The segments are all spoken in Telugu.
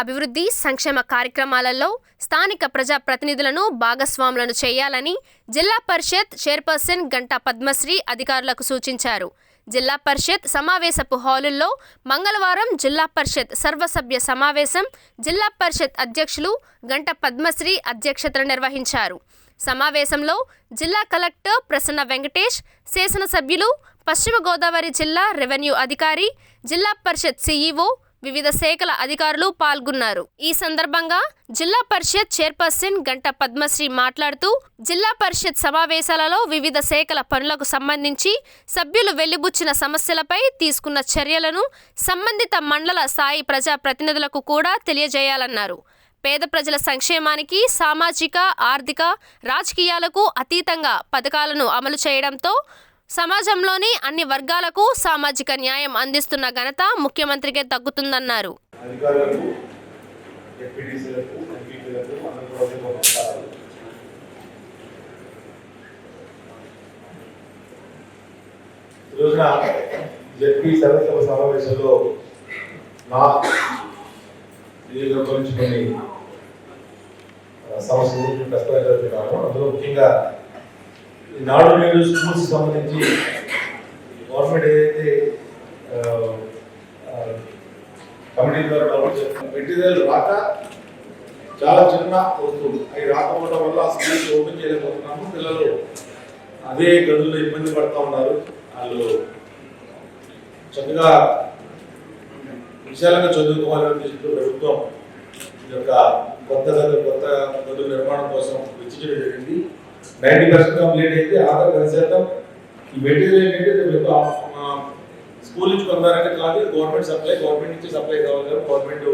అభివృద్ధి సంక్షేమ కార్యక్రమాలలో స్థానిక ప్రజా ప్రతినిధులను భాగస్వాములను చేయాలని జిల్లా పరిషత్ చైర్పర్సన్ గంటా పద్మశ్రీ అధికారులకు సూచించారు. జిల్లా పరిషత్ సమావేశపు హాలుల్లో మంగళవారం జిల్లా పరిషత్ సర్వసభ్య సమావేశం జిల్లా పరిషత్ అధ్యక్షులు గంట పద్మశ్రీ అధ్యక్షతన నిర్వహించారు. సమావేశంలో జిల్లా కలెక్టర్ ప్రసన్న వెంకటేష్ శాసనసభ్యులు పశ్చిమ గోదావరి జిల్లా రెవెన్యూ అధికారి జిల్లా పరిషత్ సీఈఓ వివిధ శాఖల అధికారులు పాల్గొన్నారు. ఈ సందర్భంగా జిల్లా పరిషత్ చైర్పర్సన్ గంట పద్మశ్రీ మాట్లాడుతూ జిల్లా పరిషత్ సమావేశాలలో వివిధ శాఖల పనులకు సంబంధించి సభ్యులు వెళ్ళిబుచ్చిన సమస్యలపై తీసుకున్న చర్యలను సంబంధిత మండల స్థాయి ప్రజా ప్రతినిధులకు కూడా తెలియజేయాలన్నారు. పేద ప్రజల సంక్షేమానికి సామాజిక ఆర్థిక రాజకీయాలకు అతీతంగా పథకాలను అమలు చేయడంతో సమాజంలోని అన్ని వర్గాలకు సామాజిక న్యాయం అందిస్తున్న ఘనత ముఖ్యమంత్రికే తగ్గుతుందన్నారు. రోజున జడ్పీ సర్వసభ సమావేశంలో నా నియోజకవర్గం నుంచి కొన్ని అందులో ముఖ్యంగా నాడు నేడు స్కూల్స్ సంబంధించి గవర్నమెంట్ ఏదైతే కమిటీ ద్వారా డెవలప్ చేస్తున్నాం మెటీరియల్ రాక చాలా చిన్న వస్తువులు. అవి రాకపోవడం వల్ల స్కూల్స్ ఓపెన్ చేయలేకపోతున్నాము. పిల్లలు అదే గదుల్లో ఇబ్బంది పడుతూ ఉన్నారు. వాళ్ళు చక్కగా విశాలంగా చదువుకోవాలనే ఉద్దేశంతో ప్రభుత్వం ఈ యొక్క కొత్త కొత్త గదుల నిర్మాణం కోసం వెచ్చించడం జరిగింది నైంటీ పర్సెంట్ కంప్లీట్ అయితే ఆఖరి పది శాతం. ఈ మెటీరియల్ ఏంటంటే స్కూల్ నుంచి పొందారంటే కాదు గవర్నమెంట్ సప్లై గవర్నమెంట్ నుంచి సప్లై కావాలి కదా గవర్నమెంట్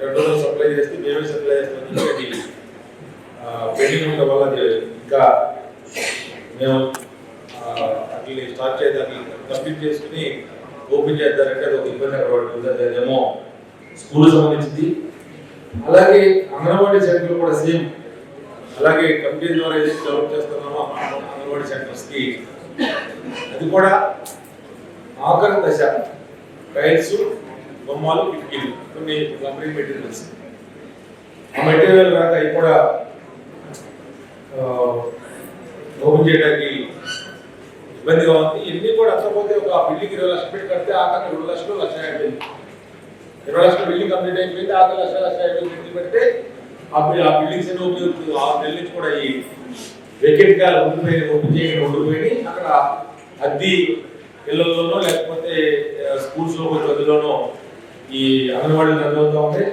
రెండు రోజులు సప్లై చేస్తే మేమే సప్లై చేస్తాం అది పెండింగ్ ఉండడం వల్ల అది ఇంకా మేము అట్లని స్టార్ట్ చేయడానికి కంప్లీట్ చేసుకుని ఓపెన్ చేద్దారంటే అది ఒక ఇబ్బంది పడుతుంది అదేమో స్కూల్ సంబంధించింది. అలాగే అంగన్వాడీ సెంటర్ కూడా సేమ్. అలాగే కమిటీ ద్వారా ఏదైతే డెవలప్ చేస్తున్నామో అంగన్వాడీ సెంటర్స్కి అది కూడా ఆఖరి దశ. టైల్స్ బొమ్మలు కిటికీలు. కొన్ని కంపెనీ మెటీరియల్స్. ఆ మెటీరియల్ రాక అవి కూడా ఓపెన్ చేయడానికి ఇబ్బందిగా ఉంది. ఇవన్నీ కూడా అంతపోతే ఒక బిల్డింగ్ ఇరవై లక్షలు పెట్టి కడితే ఆఖరి రెండు లక్షలు లక్ష యాభై ఇరవై లక్షల బిల్డింగ్ కంప్లీట్ అయిపోయింది ఆఖరి లక్ష లక్ష యాభై పెట్టి పెడితే ఆ ఆ బిల్డింగ్స్ ఎన్ని ఓపెన్ ఆ నెల నుంచి కూడా ఈ వెకెట్గా ఉండిపోయి ఓపెన్ చేయకుండా ఉండిపోయి అక్కడ అద్దె ఇళ్ళలోనో లేకపోతే స్కూల్స్లో గదిలోనో ఈ అంగన్వాడీలు రన్ ఉంటే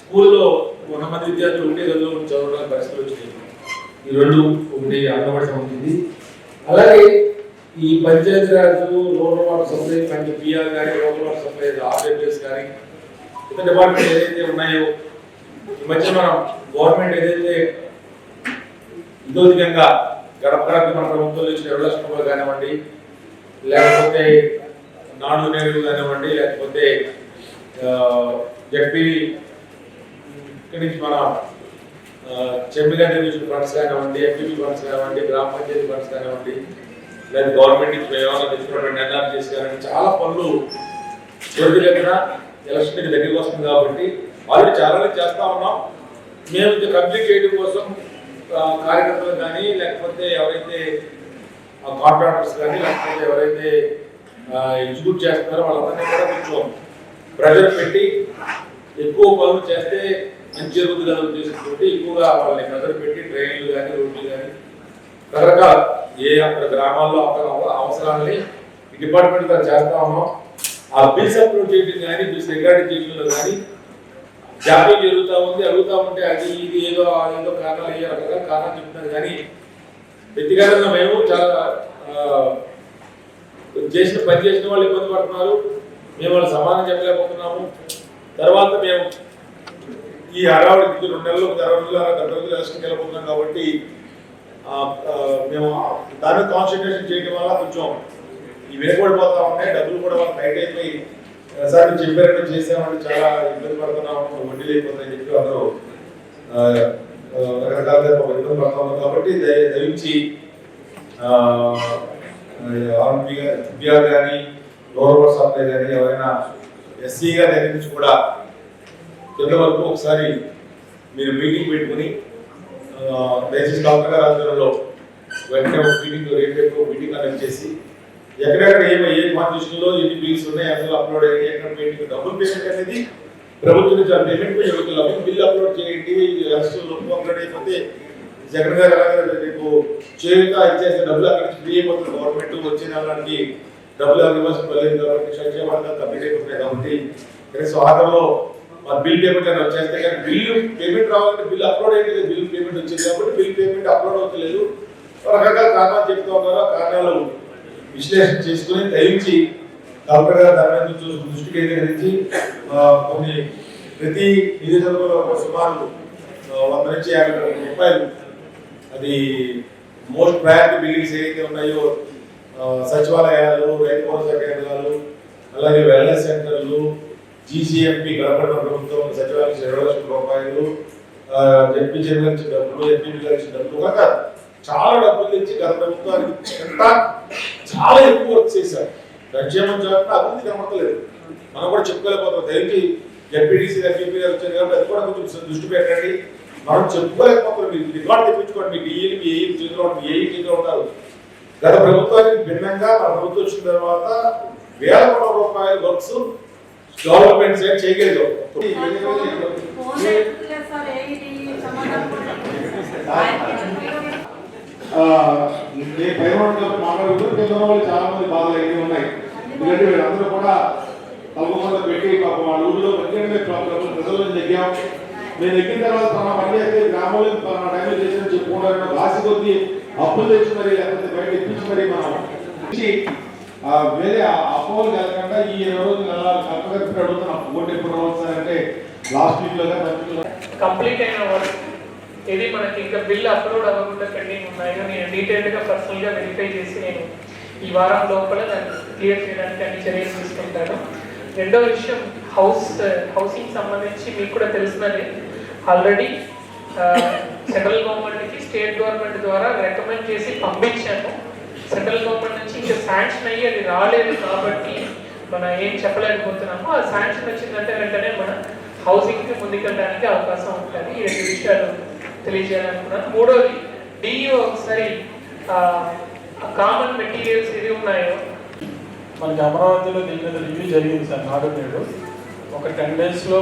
స్కూల్లో వంద మంది విద్యార్థులు ఉండే గదిలో చదవడానికి పరిస్థితులు వచ్చినాయి. ఈ రెండు ఒకటి అంగన్వాడీ ఉంటుంది అలాగే ఈ Panchayati Raj rural water supply పంచ పిఆర్ కానీ రూరల్ వాటర్ సప్లై ఆర్డబ్ల్యూఎస్ కానీ ఇతర డిపార్ట్మెంట్ ఏదైతే ఉన్నాయో ఈ మధ్య మనం గవర్నమెంట్ ఏదైతే ఇదోధికంగా గడప గడప మన ప్రభుత్వంలో ఇచ్చిన రెండు లక్షల రూపాయలు కానివ్వండి లేకపోతే నాడు నేడు కానివ్వండి లేకపోతే జడ్పీ ఇక్కడి నుంచి మన చెమ్మిగా నుంచి ఫండ్స్ కానివ్వండి ఎంపీపీ ఫండ్స్ కానివ్వండి గ్రామ పంచాయతీ ఫండ్స్ కానివ్వండి లేదా గవర్నమెంట్ నుంచి ఏమైనా తెచ్చుకున్నటువంటి ఎన్ఆర్జీస్ కానివ్వండి చాలా పనులు చేతి లేకుండా ఎలక్షన్కి దగ్గరికి వస్తుంది కాబట్టి ఆల్రెడీ చాలా చేస్తా ఉన్నాం. మేము ఇది కంప్లీట్ చేయడం కోసం కార్యకర్తలు కానీ లేకపోతే ఎవరైతే కాంట్రాక్టర్స్ కానీ లేకపోతే ఎవరైతే ఎగ్జిక్యూట్ చేస్తున్నారో వాళ్ళందరినీ కూడా కొంచెం ప్రెజర్ పెట్టి ఎక్కువ పనులు చేస్తే మంచి జరుగుతుంది కదా ఉద్దేశంతో ఎక్కువగా వాళ్ళని ప్రెజర్ పెట్టి ట్రైన్లు కానీ రోడ్లు కానీ రకరకాల ఏ అక్కడ గ్రామాల్లో అక్కడ అవసరాలని ఈ డిపార్ట్మెంట్ చేస్తా ఉన్నాం. ఆ బిల్స్ అప్లోడ్ చేయడం కానీ బిల్స్ రికార్డింగ్ చేయడంలో కానీ జాప్యం జరుగుతూ ఉంది అడుగుతూ ఉంటే అది ఇది ఏదో ఏదో కారణాలు అయ్యే రకంగా కారణం చెప్తున్నారు. కానీ వ్యక్తిగతంగా మేము చాలా చేసిన పని చేసిన వాళ్ళు ఇబ్బంది పడుతున్నారు. మేము వాళ్ళు సమాధానం చెప్పలేకపోతున్నాము. తర్వాత మేము ఈ హడావుడికి రెండు నెలలు అరవై నెలలు అరవై రోజులు ఎలక్షన్కి వెళ్ళిపోతున్నాం కాబట్టి మేము దాన్ని కాన్సన్ట్రేషన్ చేయడం వల్ల కొంచెం ఈ వెనుకబడిపోతా ఉన్నాయి డబ్బులు కూడా వాళ్ళు టైట్ అయిపోయి సార్ చెప్పారంటే చేసామంటే చాలా ఇబ్బంది పడుతున్నాము వడ్డీ లేకపోతే చెప్పి అందరూ ఆ, రకరకాలుగా ఇబ్బంది పడుతున్నాము కాబట్టి దయ- దయించి ఆర్ఎంపీఆర్ కానీ లోవర్ సప్లై కానీ ఎవరైనా ఎస్సీ గారి దగ్గర నుంచి కూడా కింద వరకు ఒకసారి మీరు మీటింగ్ పెట్టుకుని దయచేసి డాక్టర్ గారి ఆధ్వర్యంలో వెంటనే ఒక మీటింగ్ రేపు మీటింగ్ కండక్ట్ చేసి ఎక్కడెక్కడ ఏ ఏ కాన్స్టిట్యూషన్లో ఎన్ని బిల్స్ ఉన్నాయి అందులో అప్లోడ్ అయ్యి ఎక్కడ పేమెంట్ డబ్బులు పేమెంట్ అనేది ప్రభుత్వం నుంచి ఆ పేమెంట్ జరుగుతుంది బిల్ అప్లోడ్ చేయండి రాష్ట్రంలో అప్లోడ్ అయిపోతే జగన్ గారు అలాగే రేపు చేయుత ఇచ్చేసే డబ్బులు అక్కడ నుంచి ఫ్రీ అయిపోతుంది గవర్నమెంట్ వచ్చిన నెలకి డబ్బులు ఇవ్వాల్సిన పర్లేదు కాబట్టి సంక్షేమాలు కంప్లీట్ అయిపోతున్నాయి కాబట్టి కనీసం ఆధార్లో బిల్ పేమెంట్ అని వచ్చేస్తే కానీ బిల్లు పేమెంట్ రావాలంటే బిల్ అప్లోడ్ అయ్యింది బిల్ పేమెంట్ వచ్చింది కాబట్టి బిల్ పేమెంట్ అప్లోడ్ అవుతలేదు. రకరకాల కారణాలు చెప్తూ ఉన్నారు? ఆ కారణాలు విశ్లేషణ చేసుకుని దయించి కలెక్టర్ గారు దాని మీద దృష్టి కేంద్రీకరించి కొన్ని ప్రతి నియోజకవర్గంలో ఒక సుమారు వంద నుంచి యాభై కోట్ల రూపాయలు అది మోస్ట్ ప్రయారిటీ బిల్డింగ్స్ ఏవైతే ఉన్నాయో సచివాలయాలు రైతు భరోసా కేంద్రాలు అలాగే వెల్నెస్ సెంటర్లు జీసీఎంపీ గడపడ ప్రభుత్వం సచివాలయం ఇరవై లక్షల రూపాయలు ఎంపీ చైర్మన్ డబ్బులు ఎంపీ గారు డబ్బులు కాక చాలా డబ్బులు ఇచ్చి గత ప్రభుత్వానికి ఎంత చాలా ఎక్కువ వర్క్ చేశారు. సంక్షేమం చేయాలంటే అభివృద్ధి కనబడతలేదు. మనం కూడా చెప్పుకోలేకపోతాం. దయచేసి జడ్పీటీసీ ఎంపీ గారు వచ్చారు కాబట్టి అది కూడా కొంచెం దృష్టి పెట్టండి. మనం చెప్పుకోలేకపోతున్నాం. మీకు రికార్డ్ తెప్పించుకోండి. మీ డిఈలు మీ ఏఈ చేతిలో మీ ఏఈ చేతిలో ఉంటారు. గత ప్రభుత్వానికి భిన్నంగా మన ప్రభుత్వం వచ్చిన తర్వాత వేల కోట్ల రూపాయల వర్క్స్ డెవలప్మెంట్ సైడ్ చేయగలిగాం సార్ ఏంటి సమాధానం కూడా ఆ, నేను పైన మాట్లాడుతూ కింద. వాళ్ళు చాలా మంది బాధలు అయితే ఉన్నాయి. ఎందుకంటే వీళ్ళందరూ కూడా తలకొండ పెట్టి పాపం వాళ్ళ ఊళ్ళో ఎందుకంటే ప్రాబ్లం నుంచి ఎక్కాం నేను ఎక్కిన తర్వాత తన పని అయితే గ్రామంలో తన టైంలో చేసిన చెప్పుకుంటారు రాసి కొద్ది అప్పులు తెచ్చి మరి లేకపోతే బయట ఇప్పించి మరి మనం వేరే అపోలు కలగకుండా ఈ ఇరవై రోజులు వెళ్ళాలి కరెక్ట్గా అడుగుతున్నాం. ఓటు ఎప్పుడు రావచ్చు అంటే లాస్ట్ వీక్లో కంప్లీట్ అయిన వాళ్ళు ఇది మనకి ఇంకా బిల్ అప్లోడ్ అవ్వకుండా పెండింగ్ ఉన్నాయో. నేను డీటెయిల్డ్గా పర్సనల్గా వెరిఫై చేసి నేను ఈ వారం లోపల దాన్ని క్లియర్ చేయడానికి అన్ని చర్యలు తీసుకుంటాను. రెండో విషయం హౌస్ హౌసింగ్ సంబంధించి మీకు కూడా తెలిసినది. ఆల్రెడీ సెంట్రల్ గవర్నమెంట్కి స్టేట్ గవర్నమెంట్ ద్వారా రికమెండ్ చేసి పంపించాను సెంట్రల్ గవర్నమెంట్ నుంచి ఇంకా శాంక్షన్ అయ్యి అది రాలేదు కాబట్టి మనం ఏం చెప్పలేకపోతున్నాము. ఆ శాంక్షన్ వచ్చిందంటే వెంటనే మన హౌసింగ్కి ముందుకెళ్ళడానికి అవకాశం ఉంటుంది. ఈ రెండు విషయాలు తెలియజేయాలనుకున్నాను మూడోది డిఈఓ ఒకసారి కామన్ మెటీరియల్స్ ఇది ఉన్నాయో. మనకి అమరావతిలో దీని మీద రివ్యూ జరిగింది సార్ నాడు నేడు. ఒక టెన్ డేస్లో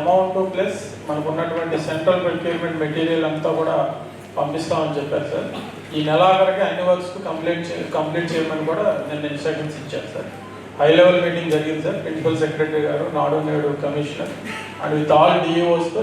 అమౌంట్ ప్లస్ మనకు ఉన్నటువంటి సెంట్రల్ ప్రొక్యూర్మెంట్ మెటీరియల్ అంతా కూడా పంపిస్తామని చెప్పారు సార్. ఈ నెలాఖరికి అన్ని వర్క్స్ కంప్లీట్ చే కంప్లీట్ చేయమని కూడా నేను ఇన్స్ట్రక్షన్స్ ఇచ్చాను సార్. హై లెవెల్ మీటింగ్ జరిగింది సార్ ప్రిన్సిపల్ సెక్రటరీ గారు Nadu Nedu commissioner and with all డిఈఓస్తో